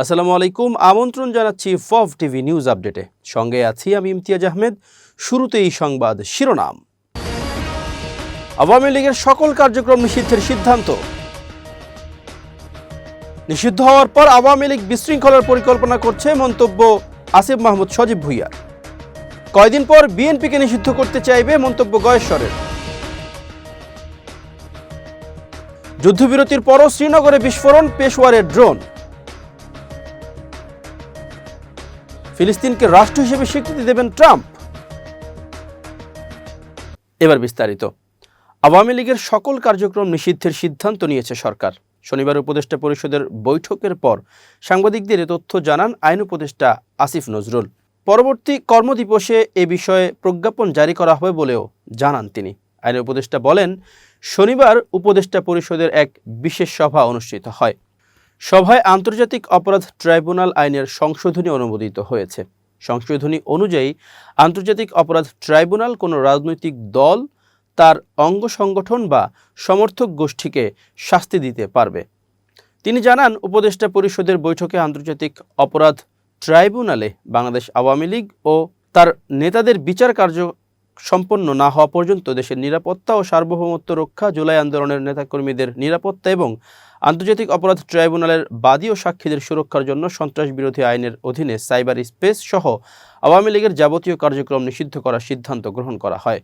আসসালামু আলাইকুম, আমন্ত্রণ জানাচ্ছি ফভ টিভি নিউজ আপডেটে। সঙ্গে আছি আমি ইমতিয়াজ আহমেদ। শুরুতেই সংবাদ শিরোনাম। আওয়ামী লীগের সকল কার্যক্রম নিষিদ্ধের সিদ্ধান্ত। নিষিদ্ধ হওয়ার পর আওয়ামী লীগ বিশৃঙ্খলার পরিকল্পনা করছে মন্তব্য আসিফ মাহমুদ সজীব ভুইয়ার কয়দিন পর বিএনপিকে নিষিদ্ধ করতে চাইবে মন্তব্য গয়েশ্বরের। যুদ্ধবিরতির পরও শ্রীনগরে বিস্ফোরণ পেশোয়ারের ড্রোন। ফিলিস্তিনকে রাষ্ট্র হিসেবে স্বীকৃতি দেবেন ট্রাম্প। এবার বিস্তারিত। আওয়ামী লীগের সকল কার্যক্রম নিষিদ্ধের সিদ্ধান্ত নিয়েছে সরকার। শনিবার উপদেষ্টা পরিষদের বৈঠকের পর সাংবাদিকদের এ তথ্য জানান আইন উপদেষ্টা আসিফ নজরুল। পরবর্তী কর্মদিবসে এ বিষয়ে প্রজ্ঞাপন জারি করা হবে বলেও জানান তিনি। আইন উপদেষ্টা বলেন, শনিবার উপদেষ্টা পরিষদের এক বিশেষ সভা অনুষ্ঠিত হয়। সভায় আন্তর্জাতিক অপরাধ ট্রাইব্যুনাল আইনের সংশোধনী অনুমোদিত হয়েছে। সংশোধনী অনুযায়ী, আন্তর্জাতিক অপরাধ ট্রাইব্যুনাল কোনো রাজনৈতিক দল, তার অঙ্গ সংগঠন বা সমর্থক গোষ্ঠীকে শাস্তি দিতে পারবে। তিনি জানান, উপদেষ্টা পরিষদের বৈঠকে আন্তর্জাতিক অপরাধ ট্রাইব্যুনালে বাংলাদেশ আওয়ামী লীগ ও তার নেতাদের বিচার কার্য সম্পন্ন না হওয়া পর্যন্ত দেশের নিরাপত্তা ও সার্বভৌমত্ব রক্ষা, জুলাই আন্দোলনের নেতাকর্মীদের নিরাপত্তা এবং আন্তর্জাতিক অপরাধ ট্রাইব্যুনালের বাদী ও সাক্ষীদের সুরক্ষার জন্য সন্ত্রাস বিরোধী আইনের অধীনে সাইবার স্পেস সহ আওয়ামী লীগের যাবতীয় কার্যক্রম নিষিদ্ধ করার সিদ্ধান্ত গ্রহণ করা হয়।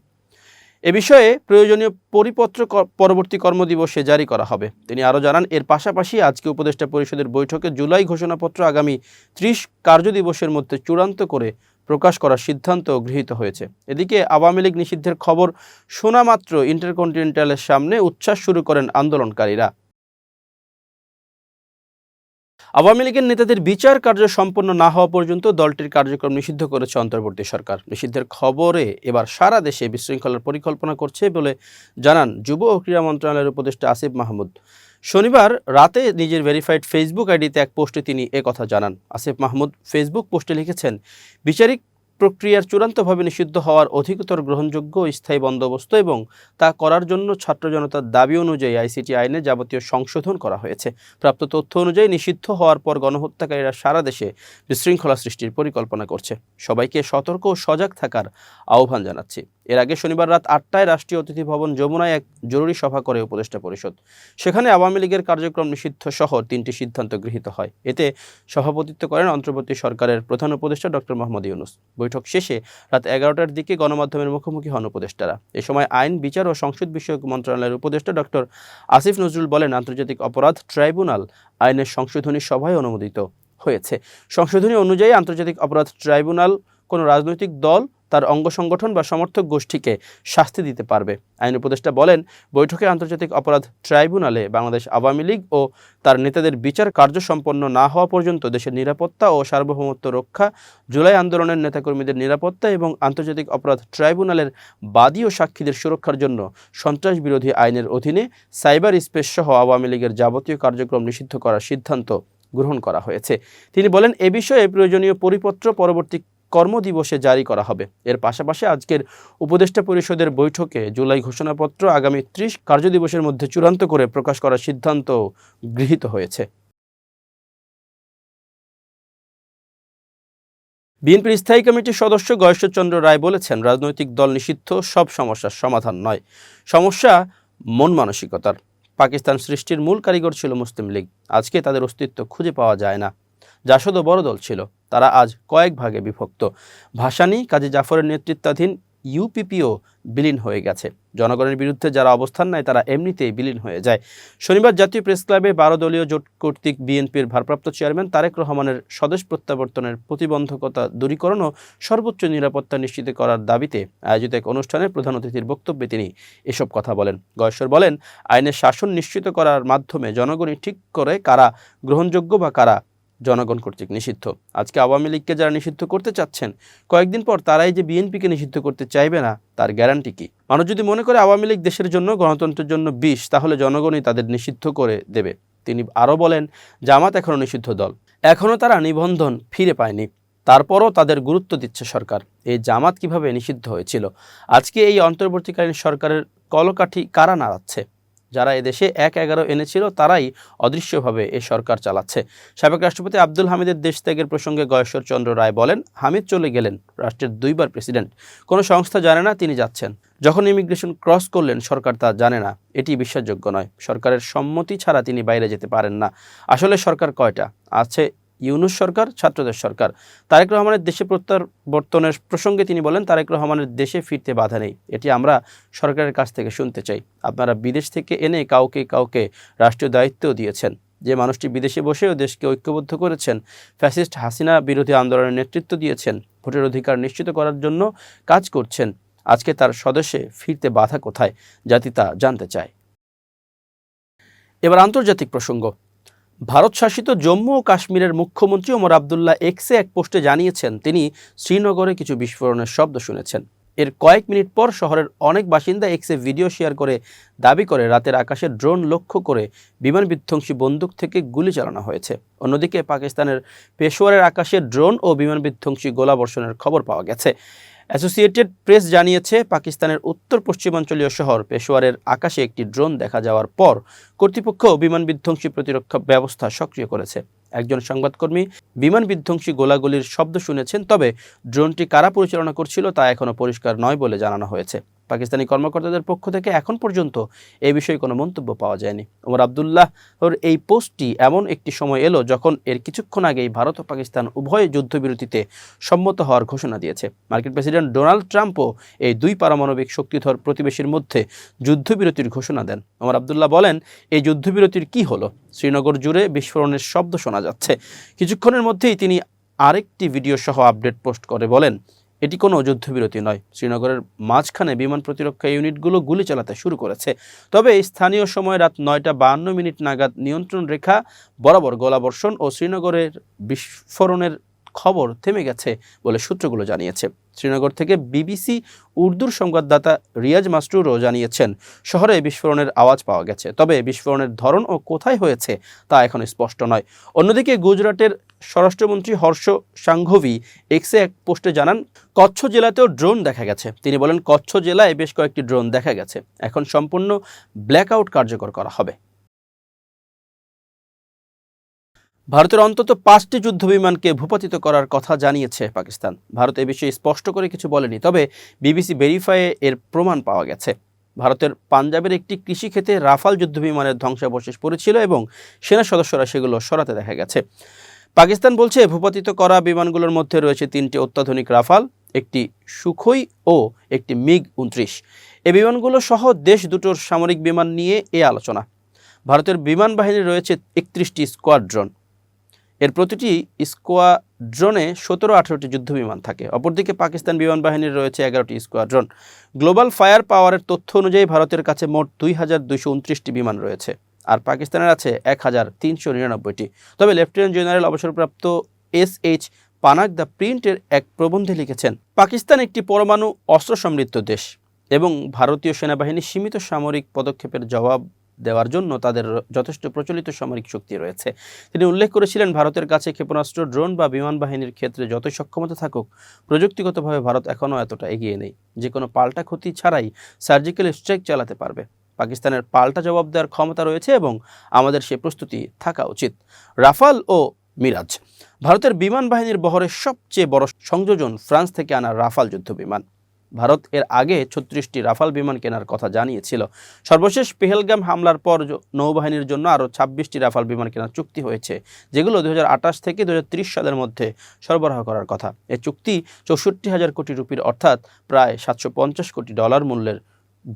এ বিষয়ে প্রয়োজনীয় পরিপত্র পরবর্তী কর্মদিবসে জারি করা হবে। তিনি আরও জানান, এর পাশাপাশি আজকে উপদেষ্টা পরিষদের বৈঠকে জুলাই ঘোষণাপত্র আগামী ত্রিশ কার্যদিবসের মধ্যে চূড়ান্ত করে প্রকাশ করার সিদ্ধান্ত গৃহীত হয়েছে। এদিকে আওয়ামী লীগ নিষিদ্ধের খবর শোনা মাত্র ইন্টারকন্টিনেন্টালের সামনে উচ্ছ্বাস শুরু করেন আন্দোলনকারীরা। আওয়ামী লীগের নেতাদের বিচার কার্য সম্পন্ন না হওয়া পর্যন্ত দলটির কার্যক্রম নিষিদ্ধ করেছে অন্তর্বর্তী সরকার। নিষিদ্ধের খবরে এবার সারা দেশে বিশৃঙ্খলার পরিকল্পনা করছে বলে জানান যুব ও ক্রীড়া মন্ত্রণালয়ের উপদেষ্টা আসিফ মাহমুদ। শনিবার রাতে নিজের ভেরিফাইড ফেসবুক আইডিতে এক পোস্টে তিনি কথা জানান। আসিফ মাহমুদ ফেসবুক পোস্টে লিখেছেন, বিচারিক প্রক্রিয়ার চূড়ান্তভাবে নিষিদ্ধ হওয়ার অধিকতর গ্রহণযোগ্য স্থায়ী বন্দোবস্ত এবং তা করার জন্য ছাত্র জনতার দাবি অনুযায়ী আইসিটি আইনে যাবতীয় সংশোধন করা হয়েছে। প্রাপ্ত তথ্য অনুযায়ী নিষিদ্ধ হওয়ার পর গণহত্যাকারীরা সারা দেশে বিশৃঙ্খলা সৃষ্টির পরিকল্পনা করছে। সবাইকে সতর্ক ও সজাগ থাকার আহ্বান জানাচ্ছি। এর আগে শনিবার রাত আটটায় রাষ্ট্রীয় অতিথি ভবন যমুনায় এক জরুরি সভা করে উপদেষ্টা পরিষদ। সেখানে আওয়ামী লীগের কার্যক্রম নিষিদ্ধ সহ তিনটি সিদ্ধান্ত গৃহীত হয়। এতে সভাপতিত্ব করেন অন্তর্বর্তী সরকারের প্রধান উপদেষ্টা ডক্টর মোহাম্মদ ইউনুস। বৈঠক শেষে রাত এগারোটার দিকে গণমাধ্যমের মুখোমুখি হন উপদেষ্টারা। এ সময় আইন, বিচার ও সংসদ বিষয়ক মন্ত্রণালয়ের উপদেষ্টা ডক্টর আসিফ নজরুল বলেন, আন্তর্জাতিক অপরাধ ট্রাইব্যুনাল আইনের সংশোধনী সভায় অনুমোদিত হয়েছে। সংশোধনী অনুযায়ী আন্তর্জাতিক অপরাধ ট্রাইব্যুনাল, কোনো রাজনৈতিক দল তার অঙ্গ সংগঠন বা সমর্থক গোষ্ঠীকে শাস্তি দিতে পারবে। আইন উপদেষ্টা বলেন, বৈঠকে আন্তর্জাতিক অপরাধ ট্রাইব্যুনালে বাংলাদেশ আওয়ামী লীগ ও তার নেতাদের বিচার কার্য সম্পন্ন না হওয়া পর্যন্ত দেশের নিরাপত্তা ও সার্বভৌমত্ব রক্ষা, জুলাই আন্দোলনের নেতাকর্মীদের নিরাপত্তা এবং আন্তর্জাতিক অপরাধ ট্রাইব্যুনালের বাদী ও সাক্ষীদের সুরক্ষার জন্য সন্ত্রাস বিরোধী আইনের অধীনে সাইবার স্পেস সহ আওয়ামী লীগের যাবতীয় কার্যক্রম নিষিদ্ধ করার সিদ্ধান্ত গ্রহণ করা হয়েছে। তিনি বলেন, এ বিষয়ে প্রয়োজনীয় পরিপত্র পরবর্তী কর্মদিবসে জারি করা হবে। এর পাশাপাশি আজকের উপদেষ্টা পরিষদের বৈঠকে জুলাই ঘোষণাপত্র আগামী ত্রিশ কার্যদিবসের মধ্যে চূড়ান্ত করে প্রকাশ করার সিদ্ধান্ত গৃহীত হয়েছে। বিএনপির স্থায়ী কমিটির সদস্য গয়েশ্বরচন্দ্র রায় বলেছেন, রাজনৈতিক দল নিষিদ্ধ, সব সমস্যার সমাধান নয়। সমস্যা মন মানসিকতার। পাকিস্তান সৃষ্টির মূল কারিগর ছিল মুসলিম লীগ। আজকে তাদের অস্তিত্ব খুঁজে পাওয়া যায় না। জাসদ বড় দল ছিল। তারা আজ কয়েক ভাগে বিভক্ত। ভাসানী, কাজী জাফরের নেতৃত্বাধীন ইউপিপিও বিলীন হয়ে গেছে। জনগণের বিরুদ্ধে যারা অবস্থান নেয়, তারা এমনিতেই বিলীন হয়ে যায়। শনিবার জাতীয় প্রেস ক্লাবে বারো দলীয় জোট কর্তৃক বিএনপির ভারপ্রাপ্ত চেয়ারম্যান তারেক রহমানের স্বদেশ প্রত্যাবর্তনের প্রতিবন্ধকতা দূরীকরণ ও সর্বোচ্চ নিরাপত্তা নিশ্চিত করার দাবিতে আয়োজিত এক অনুষ্ঠানে প্রধান অতিথির বক্তব্যে তিনি এসব কথা বলেন। গয়েশ্বর বলেন, আইনের শাসন নিশ্চিত করার মাধ্যমে জনগণই ঠিক করে কারা গ্রহণযোগ্য বা কারা জনগণ কর্তৃক নিষিদ্ধ। আজকে আওয়ামী লীগকে যারা নিষিদ্ধ করতে চাচ্ছেন, কয়েকদিন পর তারাই যে বিএনপিকে নিষিদ্ধ করতে চাইবে না, তার গ্যারান্টি কি? মানুষ যদি মনে করে আওয়ামী লীগ দেশের জন্য, গণতন্ত্রের জন্য বিষ, তাহলে জনগণই তাদের নিষিদ্ধ করে দেবে। তিনি আরও বলেন, জামাত এখনও নিষিদ্ধ দল। এখনও তারা নিবন্ধন ফিরে পায়নি। তারপরও তাদের গুরুত্ব দিচ্ছে সরকার। এই জামাত কীভাবে নিষিদ্ধ হয়েছিল? আজকে এই অন্তর্বর্তীকালীন সরকারের কলকাঠি কারা নাড়াচ্ছে? যারা এদেশে এক এগারো এনেছিল, তারাই অদৃশ্যভাবে এ সরকার চালাচ্ছে। সাবেক রাষ্ট্রপতি আব্দুল হামিদের দেশ ত্যাগের প্রসঙ্গে গয়েশ্বর চন্দ্র রায় বলেন, হামিদ চলে গেলেন রাষ্ট্রের দুইবার প্রেসিডেন্ট। কোনো সংস্থা জানে না তিনি যাচ্ছেন। যখন ইমিগ্রেশন ক্রস করলেন, সরকার তা জানে না। এটি বিশ্বাসযোগ্য নয়। সরকারের সম্মতি ছাড়া তিনি বাইরে যেতে পারেন না। আসলে সরকার কয়টা? আছে ইউনুস সরকার, ছাত্রদের সরকার। তারেক রহমানের দেশে প্রত্যাবর্তনের প্রসঙ্গে তিনি বলেন, তারেক রহমানের দেশে ফিরতে বাধা নেই। এটি আমরা সরকারের কাছ থেকে শুনতে চাই। আপনারা বিদেশ থেকে এনে কাউকে কাউকে রাষ্ট্রীয় দায়িত্ব দিয়েছেন। যে মানুষটি বিদেশে বসেও দেশকে ঐক্যবদ্ধ করেছেন, ফ্যাসিস্ট হাসিনা বিরোধী আন্দোলনের নেতৃত্ব দিয়েছেন, ভোটের অধিকার নিশ্চিত করার জন্য কাজ করছেন। আজকে তার স্বদেশে ফিরতে বাধা কোথায়? জাতি তা জানতে চায়। এবার আন্তর্জাতিক প্রসঙ্গ। ভারত শাসিত জম্মু ও কাশ্মীরের মুখ্যমন্ত্রী ওমর আবদুল্লাহ এক্সে এক পোস্টে জানিয়েছেন, তিনি শ্রীনগরে কিছু বিস্ফোরণের শব্দ শুনেছেন। এর কয়েক মিনিট পর শহরের অনেক বাসিন্দা এক্সে ভিডিও শেয়ার করে দাবি করে রাতের আকাশে ড্রোন লক্ষ্য করে বিমান বিধ্বংসী বন্দুক থেকে গুলি চালানো হয়েছে। অন্যদিকে পাকিস্তানের পেশোয়ারের আকাশে ড্রোন ও বিমান বিধ্বংসী গোলাবর্ষণের খবর পাওয়া গেছে। অ্যাসোসিয়েটেড প্রেস জানিয়েছে, পাকিস্তানের উত্তর পশ্চিমাঞ্চলীয় শহর পেশোয়ারের আকাশে একটি ড্রোন দেখা যাওয়ার পর কর্তৃপক্ষ বিমান বিধ্বংসী প্রতিরক্ষা ব্যবস্থা সক্রিয় করেছে। একজন সংবাদকর্মী বিমান বিধ্বংসী গোলাগুলির শব্দ শুনেছেন, তবে ড্রোনটি কারা পরিচালনা করছিল তা এখনও পরিষ্কার নয় বলে জানানো হয়েছে। পাকিস্তানি কর্মকর্তাদের পক্ষ থেকে এখন পর্যন্ত এ বিষয়ে কোনো মন্তব্য পাওয়া যায়নি। ওমর আবদুল্লাহর এই পোস্টটি এমন একটি সময় এলো যখন এর কিছুক্ষণ আগেই ভারত ও পাকিস্তান উভয় যুদ্ধবিরতিতে সম্মত হওয়ার ঘোষণা দিয়েছে। মার্কিন প্রেসিডেন্ট ডোনাল্ড ট্রাম্পও এই দুই পারমাণবিক শক্তিধর প্রতিবেশীর মধ্যে যুদ্ধবিরতির ঘোষণা দেন। ওমর আবদুল্লাহ বলেন, এই যুদ্ধবিরতির কি হলো? শ্রীনগর জুড়ে বিস্ফোরণের শব্দ শোনা যাচ্ছে। কিছুক্ষণের মধ্যেই তিনি আরেকটি ভিডিও সহ আপডেট পোস্ট করে বলেন এটি কোনো যুদ্ধবিরতি নয়। শ্রীনগরের মাঝখানে বিমান প্রতিরক্ষা ইউনিটগুলো গুলি চালাতে শুরু করেছে। তবে স্থানীয় সময় রাত নয়টা বাহান্ন মিনিট নাগাদ নিয়ন্ত্রণ রেখা, বরাবর গোলাবর্ষণ ও শ্রীনগরের বিস্ফোরণের খবর থেমে গেছে বলে সূত্রগুলো জানিয়েছে। শ্রীনগর থেকে বিবিসি উর্দুর সংবাদদাতা রিয়াজ মাস্টুরও জানিয়েছেন, শহরে বিস্ফোরণের আওয়াজ পাওয়া গেছে। তবে বিস্ফোরণের ধরন ও কোথায় হয়েছে তা এখন স্পষ্ট নয়। অন্যদিকে গুজরাটের স্বরাষ্ট্রমন্ত্রী হর্ষ সাংঘভি এক্সে এক পোস্টে জানান, কচ্ছ জেলাতেও ড্রোন দেখা গেছে। তিনি বলেন, কচ্ছ জেলায় বেশ কয়েকটি ড্রোন দেখা গেছে। এখন সম্পূর্ণ ব্ল্যাকআউট কার্যকর করা হবে। ভারতের অন্তত পাঁচটি যুদ্ধবিমানকে ভূপাতিত করার কথা জানিয়েছে পাকিস্তান। ভারত এ বিষয়ে স্পষ্ট করে কিছু বলেনি, তবে বিবিসি ভেরিফাইয়ে এর প্রমাণ পাওয়া গেছে। ভারতের পাঞ্জাবের একটি কৃষিক্ষেত্রে রাফাল যুদ্ধবিমানের ধ্বংসাবশেষ পড়েছিল এবং সেনা সদস্যরা সেগুলো সরাতে দেখা গেছে। পাকিস্তান বলছে, ভূপাতিত করা বিমানগুলোর মধ্যে রয়েছে তিনটি অত্যাধুনিক রাফাল, একটি সুখই ও একটি মিগ উনত্রিশ। এ বিমানগুলো সহ দেশ দুটোর সামরিক বিমান নিয়ে এ আলোচনা। ভারতের বিমান বাহিনী রয়েছে একত্রিশটি স্কোয়াড্রন। এর প্রতিটি স্কোয়াড্রনে সতেরো আঠেরোটি যুদ্ধবিমান থাকে। অপরদিকে পাকিস্তান বিমান বাহিনীর রয়েছে এগারোটি স্কোয়াড্রন। গ্লোবাল ফায়ার পাওয়ারের তথ্য অনুযায়ী ভারতের কাছে মোট দুই হাজার দুইশো উনত্রিশটি বিমান রয়েছে আর পাকিস্তানের আছে এক হাজার তিনশো নিরানব্বইটি। তবে লেফটেন্যান্ট জেনারেল অবসরপ্রাপ্ত এস এইচ পানাক দ্য প্রিন্টের এক প্রবন্ধে লিখেছেন, পাকিস্তান একটি পরমাণু অস্ত্র সমৃদ্ধ দেশ এবং ভারতীয় সেনাবাহিনী সীমিত সামরিক পদক্ষেপের জবাব দেওয়ার জন্য তাদের যথেষ্ট প্রচলিত সামরিক শক্তি রয়েছে। তিনি উল্লেখ করেছিলেন, ভারতের কাছে ক্ষেপণাস্ত্র, ড্রোন বা বিমান বাহিনীর ক্ষেত্রে যতই সক্ষমতা থাকুক, প্রযুক্তিগতভাবে ভারত এখনও এতটা এগিয়ে নেই। যে কোনো পাল্টা ক্ষতি ছাড়াই সার্জিক্যাল স্ট্রাইক চালাতে পারবে। পাকিস্তানের পাল্টা জবাব দেওয়ার ক্ষমতা রয়েছে এবং আমাদের সে প্রস্তুতি থাকা উচিত। রাফাল ও মিরাজ, ভারতের বিমান বাহিনীর বহরের সবচেয়ে বড় সংযোজন ফ্রান্স থেকে আনা রাফাল যুদ্ধ বিমান ভারত এর আগে ছত্রিশটি রাফাল বিমান কেনার কথা জানিয়েছিল। সর্বশেষ পেহেলগাম হামলার পর নৌবাহিনীর জন্য আরও ছাব্বিশটি রাফাল বিমান কেনার চুক্তি হয়েছে, যেগুলো দু হাজার আটাশ থেকে দু সালের মধ্যে সরবরাহ করার কথা। এ চুক্তি চৌষট্টি হাজার কোটি রুপির অর্থাৎ প্রায় সাতশো পঞ্চাশ কোটি ডলার মূল্যের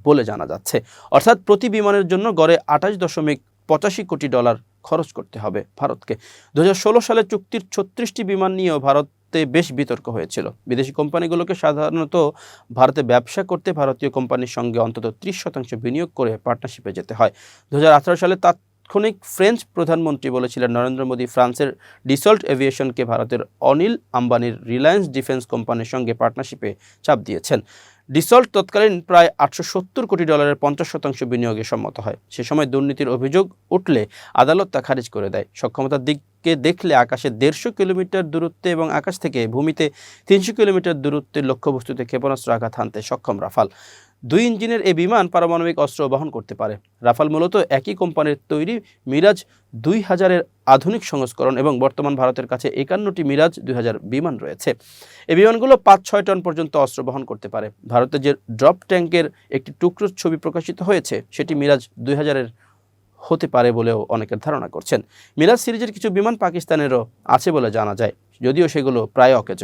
বলে জানা যাচ্ছে। অর্থাৎ প্রতি বিমানের জন্য গড়ে আঠাশ দশমিক পঁচাশি কোটি ডলার খরচ করতে হবে ভারতকে। দু হাজার ষোলো সালে চুক্তির ছত্রিশটি বিমান নিয়েও ভারতে বেশ বিতর্ক হয়েছিল। বিদেশি কোম্পানিগুলোকে সাধারণত ভারতে ব্যবসা করতে ভারতীয় কোম্পানির সঙ্গে অন্তত ত্রিশ শতাংশ বিনিয়োগ করে পার্টনারশিপে যেতে হয়। দু হাজার আঠেরো সালে তাৎক্ষণিক ফ্রেঞ্চ প্রধানমন্ত্রী বলেছিলেন, নরেন্দ্র মোদী ফ্রান্সের ডিসল্ট এভিয়েশনকে ভারতের অনিল আম্বানির রিলায়েন্স ডিফেন্স কোম্পানির সঙ্গে পার্টনারশিপে চাপ দিয়েছেন। ডিসল্ট তৎকালীন প্রায় আটশো সত্তর কোটি ডলারের পঞ্চাশ শতাংশ বিনিয়োগে সম্মত হয়। সে সময় দুর্নীতির অভিযোগ উঠলে আদালত তা খারিজ করে দেয়। সক্ষমতার দিককে দেখলে আকাশে দেড়শো কিলোমিটার দূরত্বে এবং আকাশ থেকে ভূমিতে তিনশো কিলোমিটার দূরত্বের লক্ষ্যবস্তুতে ক্ষেপণাস্ত্র আঘাত হানতে সক্ষম রাফাল। দুই ইঞ্জিনের এই বিমান পারমাণবিক অস্ত্র বহন করতে পারে। রাফাল মূলত একই কোম্পানির তৈরি মিরাজ দুই হাজারের আধুনিক সংস্করণ এবং বর্তমান ভারতের কাছে একান্নটি মিরাজ দুই হাজার বিমান রয়েছে। এই বিমানগুলো পাঁচ ছয় টন পর্যন্ত অস্ত্র বহন করতে পারে। ভারতের যে ড্রপ ট্যাঙ্কের একটি টুকরোর ছবি প্রকাশিত হয়েছে, সেটি মিরাজ দুই হাজারের হতে পারে বলেও অনেকের ধারণা করছেন। মিরাজ সিরিজের কিছু বিমান পাকিস্তানেরও আছে বলে জানা যায়, যদিও সেগুলো প্রায় অকেজ।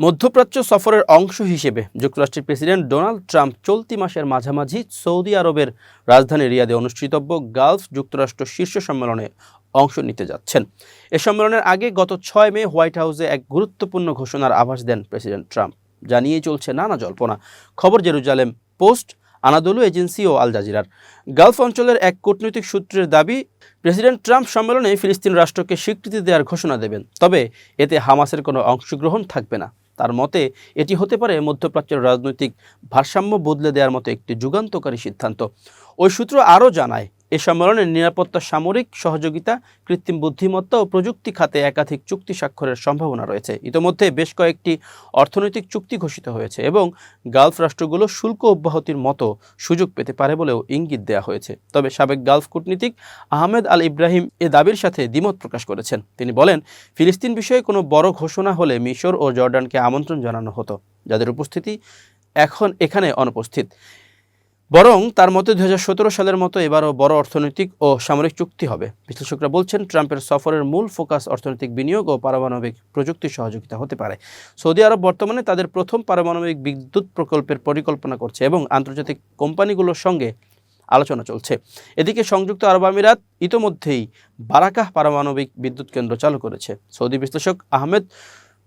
মধ্যপ্রাচ্য সফরের অংশ হিসেবে যুক্তরাষ্ট্রের প্রেসিডেন্ট ডোনাল্ড ট্রাম্প চলতি মাসের মাঝামাঝি সৌদি আরবের রাজধানী রিয়াদে অনুষ্ঠিতব্য গালফ যুক্তরাষ্ট্র শীর্ষ সম্মেলনে অংশ নিতে যাচ্ছেন। এ সম্মেলনের আগে গত ছয় মে হোয়াইট হাউসে এক গুরুত্বপূর্ণ ঘোষণার আভাস দেন প্রেসিডেন্ট ট্রাম্প। জানিয়ে চলছে নানা জল্পনা। খবর, জেরুজালেম পোস্ট, আনাদোলু এজেন্সি ও আল জাজিরার। গালফ অঞ্চলের এক কূটনৈতিক সূত্রের দাবি, প্রেসিডেন্ট ট্রাম্প সম্মেলনে ফিলিস্তিন রাষ্ট্রকে স্বীকৃতি দেওয়ার ঘোষণা দেবেন। তবে এতে হামাসের কোনো অংশগ্রহণ থাকবে না। তার মতে, এটি হতে পারে মধ্যপ্রাচ্যের রাজনৈতিক ভারসাম্য বদলে দেওয়ার মতো একটি যুগান্তকারী সিদ্ধান্ত। ওই সূত্র আরও জানায় এ সম্মেলনে নিরাপত্তা, সামরিক সহযোগিতা, কৃত্রিম বুদ্ধিমত্তা ও প্রযুক্তি খাতে একাধিক চুক্তি স্বাক্ষরের সম্ভাবনা রয়েছে। ইতোমধ্যে বেশ কয়েকটি অর্থনৈতিক চুক্তি ঘোষিত হয়েছে এবং গালফ রাষ্ট্রগুলো শুল্ক অব্যাহতির মতো সুযোগ পেতে পারে বলেও ইঙ্গিত দেওয়া হয়েছে। তবে সাবেক গালফ কূটনীতিক আহমেদ আল ইব্রাহিম এ দাবির সাথে দ্বিমত প্রকাশ করেছেন। তিনি বলেন, ফিলিস্তিন বিষয়ে কোনো বড় ঘোষণা হলে মিশর ও জর্ডানকে আমন্ত্রণ জানানো হতো। যাদের উপস্থিতি এখন এখানে অনুপস্থিত। বরং তার মতে দু হাজার সতেরো সালের মতো এবারও বড় অর্থনৈতিক ও সামরিক চুক্তি হবে। বিশ্লেষকরা বলছেন, ট্রাম্পের সফরের মূল ফোকাস অর্থনৈতিক বিনিয়োগ ও পারমাণবিক প্রযুক্তি সহযোগিতা হতে পারে। সৌদি আরব বর্তমানে তাদের প্রথম পারমাণবিক বিদ্যুৎ প্রকল্পের পরিকল্পনা করছে এবং আন্তর্জাতিক কোম্পানিগুলোর সঙ্গে আলোচনা চলছে। এদিকে সংযুক্ত আরব আমিরাত ইতোমধ্যেই বারাকাহ পারমাণবিক বিদ্যুৎ কেন্দ্র চালু করেছে। সৌদি বিশ্লেষক আহমেদ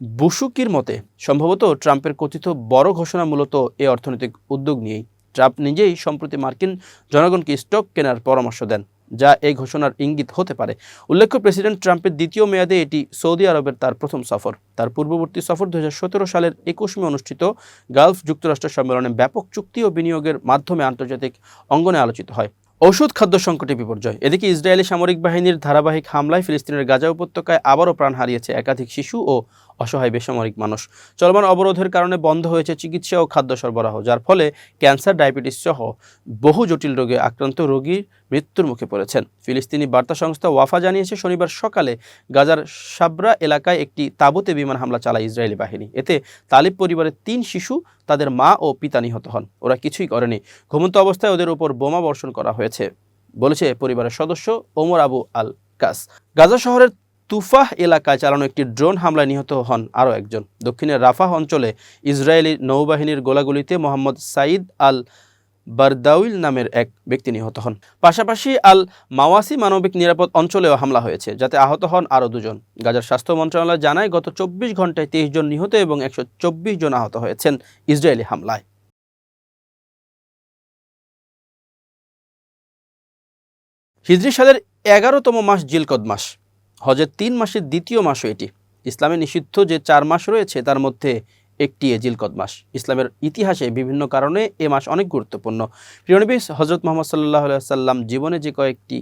বুসুকির মতে, সম্ভবত ট্রাম্পের কথিত বড় ঘোষণা মূলত এ অর্থনৈতিক উদ্যোগ নিয়েই। ট্রাম্প নিজেই সম্প্রতি মার্কিন জনগণকে স্টক কেনার পরামর্শ দেন, যা এই ঘোষণার ইঙ্গিত হতে পারে। উল্লেখ্য, প্রেসিডেন্ট ট্রাম্পের দ্বিতীয় মেয়াদে এটি সৌদি আরবের তার প্রথম সফর। তার পূর্ববর্তী সফর দুহাজার সতেরো সালের একুশ মে অনুষ্ঠিত গালফ যুক্তরাষ্ট্র সম্মেলনে ব্যাপক চুক্তি ও বিনিয়োগের মাধ্যমে আন্তর্জাতিক অঙ্গনে আলোচিত হয়। ঔষধ খাদ্য সংকটে বিপর্যয়। এদিকে ইসরায়েলি সামরিক বাহিনীর ধারাবাহিক হামলায় ফিলিস্তিনের গাজা উপত্যকায় আবারও প্রাণ হারিয়েছে একাধিক শিশু ও অসহায় বেসামরিক মানুষ। চলমান অবরোধের কারণে বন্ধ হয়েছে চিকিৎসা ও খাদ্য সরবরাহ, যার ফলে ক্যান্সার, ডায়াবেটিস সহ বহু জটিল রোগে আক্রান্ত রোগীর মৃত্যুর মুখে পড়েছেন। ফিলিস্তিনি বার্তা সংস্থা ওয়াফা জানিয়েছে, শনিবার সকালে গাজার সাবরা এলাকায় একটি তাঁবুতে বিমান হামলা চালায় ইসরায়েলি বাহিনী। এতে তালিব পরিবারের তিন শিশু, তাদের মা ও পিতা নিহত হন। ওরা কিছুই করেনি। ঘুমন্ত অবস্থায় ওদের উপর বোমা বর্ষণ করা হয়েছে, বলেছে পরিবারের সদস্য ওমর আবু আল কাস গাজা শহরের তুফাহ এলাকায় চালানো একটি ড্রোন হামলায় নিহত হন আরও একজন। দক্ষিণের রাফাহ অঞ্চলে ইসরায়েলি নৌবাহিনীর গোলাগুলিতে মোহাম্মদ সাইদ আল বারদাউইল নামের এক ব্যক্তি নিহত হন। পাশাপাশি আল মাওয়াসি মানবিক নিরাপদ অঞ্চলেও হামলা হয়েছে, যাতে আহত হন আরও দুজন। গাজার স্বাস্থ্য মন্ত্রণালয় জানায়, গত চব্বিশ ঘন্টায় তেইশ জন নিহত এবং একশো চব্বিশ জন আহত হয়েছেন ইসরায়েলি হামলায়। হিজরি সালের এগারোতম মাস জিলকদ মাস। হজের তিন মাসের দ্বিতীয় মাসও এটি। ইসলামে নিষিদ্ধ যে চার মাস রয়েছে, তার মধ্যে একটি জিলকদ মাস। ইসলামের ইতিহাসে বিভিন্ন কারণে এ মাস অনেক গুরুত্বপূর্ণ। প্রিয়নবী হজরত মোহাম্মদ সাল্লাহ সাল্লাম জীবনে যে কয়েকটি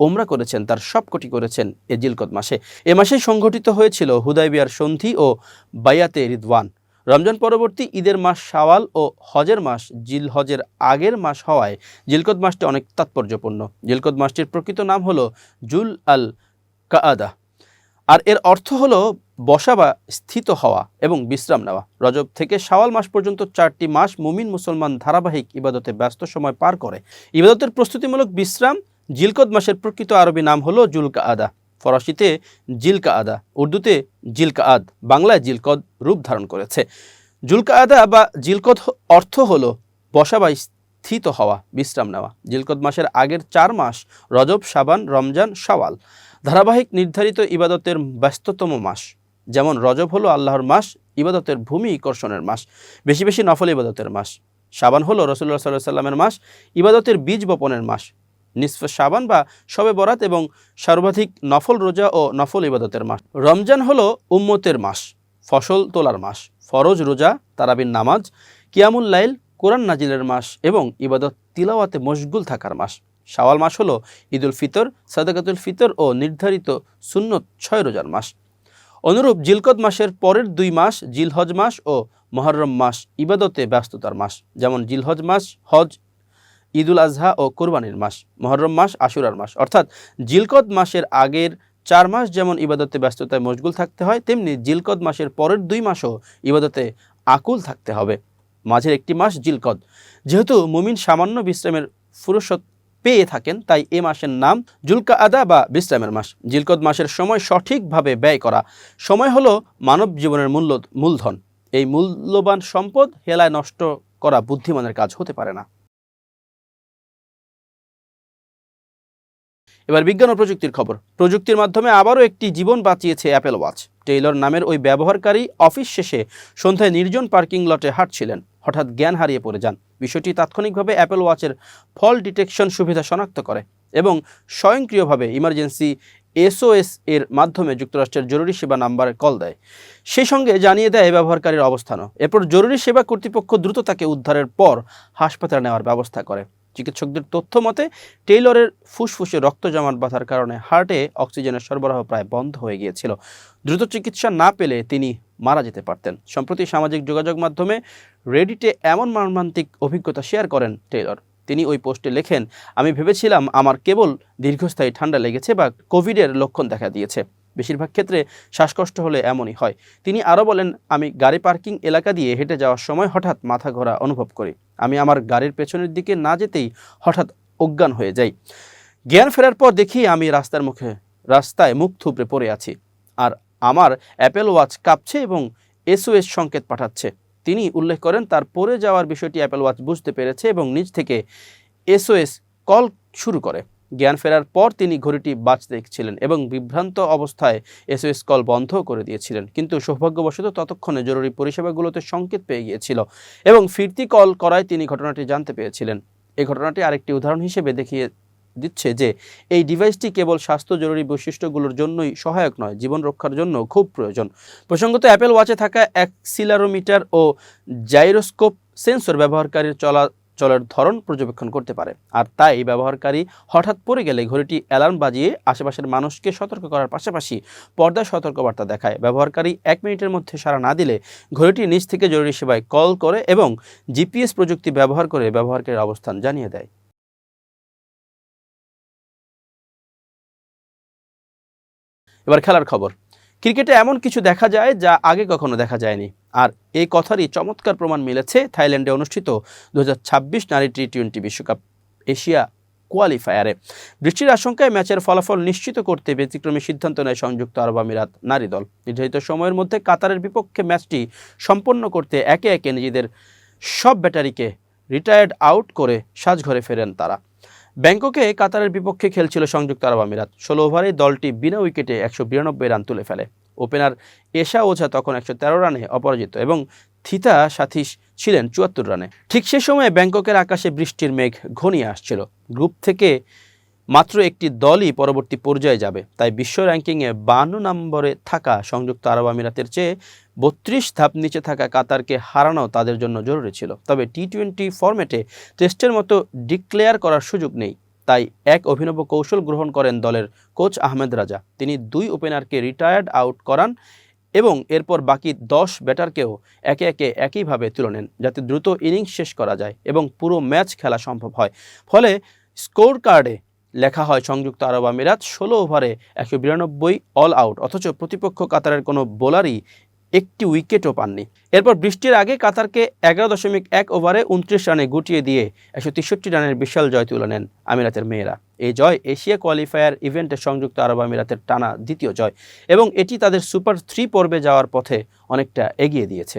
ওমরা করেছেন, তার সবকটি করেছেন এ জিলকদ মাসে। এ মাসে সংঘটিত হয়েছিল হুদাইবিয়ার সন্ধি ও বায়াতে রিদওয়ান। রমজান পরবর্তী ঈদের মাস শাওয়াল ও হজের মাস জিল হজের আগের মাস হওয়ায় জিলকদ মাসটি অনেক তাৎপর্যপূর্ণ। জিলকদ মাসটির প্রকৃত নাম হলো জুল আল কাআদা। আর এর অর্থ হলো বসা বা স্থিত হওয়া এবং বিশ্রাম নেওয়া। রজব থেকে শাওয়াল মাস পর্যন্ত চারটি মাস মুমিন মুসলমান ধারাবাহিক ইবাদতে ব্যস্ত সময় পার করে। ইবাদতের প্রস্তুতিমূলক বিশ্রাম জিলকদ মাসের প্রকৃত আরবি নাম হলো জুলকা আদা ফরাসিতে জিলকা আদা উর্দুতে জিলকা আদ বাংলায় জিলকদ রূপ ধারণ করেছে। জুলকা আদা বা জিলকদ অর্থ হলো বসা বা স্থিত হওয়া, বিশ্রাম নেওয়া। জিলকদ মাসের আগের চার মাস রজব সাবান রমজান, শাওয়াল। ধারাবাহিক নির্ধারিত ইবাদতের ব্যস্ততম মাস। যেমন রজব হলো আল্লাহর মাস, ইবাদতের ভূমি কর্ষণের মাস, বেশি বেশি নফল ইবাদতের মাস। সাবান হলো রসুল্লাহ সাল্লাহ সাল্লামের মাস, ইবাদতের বীজ বপনের মাস। নিসফে সাবান বা শবে বরাত এবং সর্বাধিক নফল রোজা ও নফল ইবাদতের মাস। রমজান হলো উম্মতের মাস, ফসল তোলার মাস, ফরজ রোজা, তারাবিন নামাজ, কিয়ামুল লাইল, কোরআন নাজিলের মাস এবং ইবাদত তিলাওয়াতে মশগুল থাকার মাস। শাওয়াল মাস হলো ঈদুল ফিতর, সাদাকাতুল ফিতর ও নির্ধারিত সুন্নত ছয় রোজার মাস। অনুরূপ জিলকদ মাসের পরের দুই মাস জিলহজ মাস ও মহরম মাস ইবাদতে ব্যস্ততার মাস, যেমন জিলহজ মাস, হজ, ঈদুল আজহা ও কোরবানির মাস, মহরম মাস, আশুরার মাস। অর্থাৎ জিলকদ মাসের আগের চার মাস যেমন ইবাদতে ব্যস্ততায় মশগুল থাকতে হয়, তেমনি জিলকদ মাসের পরের দুই মাসও ইবাদতে আকুল থাকতে হবে। মাঝের একটি মাস জিলকদ। যেহেতু মুমিন সামান্য বিশ্রামের ফুরসত পেয়ে থাকেন, তাই এ মাসের নাম জুলকা আদা বা বিশ্রামের মাস। জিলকদ মাসের সময় সঠিকভাবে ব্যয় করা। সময় হলো মানব জীবনের মূল্য, মূলধন। এই মূল্যবান সম্পদ হেলায় নষ্ট করা বুদ্ধিমানের কাজ হতে পারে না। এবার বিজ্ঞান ও প্রযুক্তির খবর। প্রযুক্তির মাধ্যমে আবারও একটি জীবন বাঁচিয়েছে অ্যাপেল ওয়াচ। টেইলর নামের ওই ব্যবহারকারী অফিস শেষে সন্ধ্যায় নির্জন পার্কিং লটে হাঁটছিলেন। হঠাৎ জ্ঞান হারিয়ে পড়ে যান। বিষয়টি তাৎক্ষণিকভাবে অ্যাপেল ওয়াচের ফল ডিটেকশন সুবিধা শনাক্ত করে এবং স্বয়ংক্রিয়ভাবে ইমার্জেন্সি এসওএস এর মাধ্যমে যুক্তরাষ্ট্রের জরুরি সেবা নাম্বারে কল দেয়। সেই সঙ্গে জানিয়ে দেয় ব্যবহারকারীর অবস্থানও। এরপর জরুরি সেবা কর্তৃপক্ষ দ্রুত তাকে উদ্ধারের পর হাসপাতালে নেওয়ার ব্যবস্থা করে। চিকিৎসকদের তথ্য মতে, টেইলরের ফুসফুসে রক্ত জমাট বাঁধার কারণে হার্টে অক্সিজেনের সরবরাহ প্রায় বন্ধ হয়ে গিয়েছিল। দ্রুত চিকিৎসা না পেলে তিনি মারা যেতে পারতেন। সম্প্রতি সামাজিক যোগাযোগ মাধ্যমে রেডিটে এমন মর্মান্তিক অভিজ্ঞতা শেয়ার করেন টেইলর। তিনি ওই পোস্টে লেখেন, আমি ভেবেছিলাম আমার কেবল দীর্ঘস্থায়ী ঠান্ডা লেগেছে বা কোভিডের লক্ষণ দেখা দিয়েছে। বেশিরভাগ ক্ষেত্রে শ্বাসকষ্ট হলে এমনই হয়। তিনি আরও বলেন, আমি গাড়ি পার্কিং এলাকা দিয়ে হেঁটে যাওয়ার সময় হঠাৎ মাথা ঘোরা অনুভব করি। আমি আমার গাড়ির পেছনের দিকে না যেতেই হঠাৎ অজ্ঞান হয়ে যাই। জ্ঞান ফেরার পর দেখি আমি রাস্তার মুখে, রাস্তায় মুখ থুবড়ে পড়ে আছি। আর আমার অ্যাপেল ওয়াচ কাঁপছে এবং এসওএস সংকেত পাঠাচ্ছে। তিনি উল্লেখ করেন, তার পড়ে যাওয়ার বিষয়টি অ্যাপেল ওয়াচ বুঝতে পেরেছে এবং নিজ থেকে এসওএস কল শুরু করে। জ্ঞান ফেরার পর তিনি ঘড়িটি বাজতে দেখছিলেন এবং বিভ্রান্ত অবস্থায় এসওএস কল বন্ধ করে দিয়েছিলেন। কিন্তু সৌভাগ্যবশত ততক্ষণে জরুরি পরিষেবাগুলোতে সংকেত পেয়ে গিয়েছিল এবং ফিরতি কল করায় তিনি ঘটনাটি জানতে পেরেছিলেন। এই ঘটনাটি আরেকটি উদাহরণ হিসেবে দেখিয়ে দিচ্ছে যে, এই ডিভাইসটি কেবল স্বাস্থ্য জরুরি বৈশিষ্ট্যগুলোর জন্যই সহায়ক নয়, জীবন রক্ষার জন্য খুব প্রয়োজন। প্রসঙ্গত, অ্যাপেল ওয়াচে থাকা অ্যাক্সিলারোমিটার ও জাইরোস্কোপ সেন্সর ব্যবহারকারীর চলা চলার ধরন পর্যবেক্ষণ করতে পারে। আর তাই ব্যবহারকারী হঠাৎ পড়ে গেলে ঘড়িটি অ্যালার্ম বাজিয়ে আশেপাশের মানুষকে সতর্ক করার পাশাপাশি পর্দায় সতর্কবার্তা দেখায়। ব্যবহারকারী এক মিনিটের মধ্যে সাড়া না দিলে ঘড়িটি নিচ থেকে জরুরি সেবায় কল করে এবং জিপিএস প্রযুক্তি ব্যবহার করে ব্যবহারকারীর অবস্থান জানিয়ে দেয়। এবার খেলার খবর। ক্রিকেটে এমন কিছু দেখা যায় যা আগে কখনো দেখা যায়নি। আর এই কথারই চমৎকার প্রমাণ মিলেছে থাইল্যান্ডে অনুষ্ঠিত দু হাজার ছাব্বিশ নারী টি টোয়েন্টি বিশ্বকাপ এশিয়া কোয়ালিফায়ারে। বৃষ্টির আশঙ্কায় ম্যাচের ফলাফল নিশ্চিত করতে ব্যতিক্রমী সিদ্ধান্ত নেয় সংযুক্ত আরব আমিরাত নারী দল। নির্ধারিত সময়ের মধ্যে কাতারের বিপক্ষে ম্যাচটি সম্পন্ন করতে একে একে নিজেদের সব ব্যাটারিকে রিটায়ার্ড আউট করে সাজঘরে ফেরেন তারা। ব্যাংককে কাতারের বিপক্ষে খেলছিল সংযুক্ত আরব আমিরাত। ষোলো ওভারে দলটি বিনা উইকেটে একশো বিরানব্বই রান তুলে ফেলে। ওপেনার এশা ওঝা তখন একশো তেরো রানে অপরাজিত এবং থিতা সাথী ছিলেন চুয়াত্তর রানে। ঠিক সে সময়ে ব্যাংককের আকাশে বৃষ্টির মেঘ ঘনিয়ে আসছিল। গ্রুপ থেকে মাত্র একটি দলই পরবর্তী পর্যায়ে যাবে। তাই বিশ্ব র্যাঙ্কিংয়ে বান্ন নম্বরে থাকা সংযুক্ত আরব আমিরাতের চেয়ে বত্রিশ ধাপ নিচে থাকা কাতারকে হারানো তাদের জন্য জরুরি ছিল। তবে টি টোয়েন্টি ফরম্যাটে টেস্টের মতো ডিক্লেয়ার করার সুযোগ নেই। তাই এক অভিনব কৌশল গ্রহণ করেন দলের কোচ আহমেদ রাজা। তিনি দুই ওপেনারকে রিটায়ার্ড আউট করান এবং এরপর বাকি দশ ব্যাটারকেও একে একে একইভাবে তুলে নেন, যাতে দ্রুত ইনিংস শেষ করা যায় এবং পুরো ম্যাচ খেলা সম্ভব হয়। ফলে স্কোর কার্ডে লেখা হয় সংযুক্ত আরব আমিরাত, ষোলো ওভারে একশো বিরানব্বই অল আউট অথচ প্রতিপক্ষ কাতারের কোনো বোলারই একটি উইকেটও পাননি। এরপর বৃষ্টির আগে কাতারকে এগারো দশমিক এক ওভারে উনত্রিশ রানে গুটিয়ে দিয়ে একশো তেষট্টি রানের বিশাল জয় তুলে নেন আমিরাতের মেয়েরা। এই জয় এশিয়া কোয়ালিফায়ার ইভেন্টে সংযুক্ত আরব আমিরাতের টানা দ্বিতীয় জয় এবং এটি তাদের সুপার থ্রি পর্বে যাওয়ার পথে অনেকটা এগিয়ে দিয়েছে।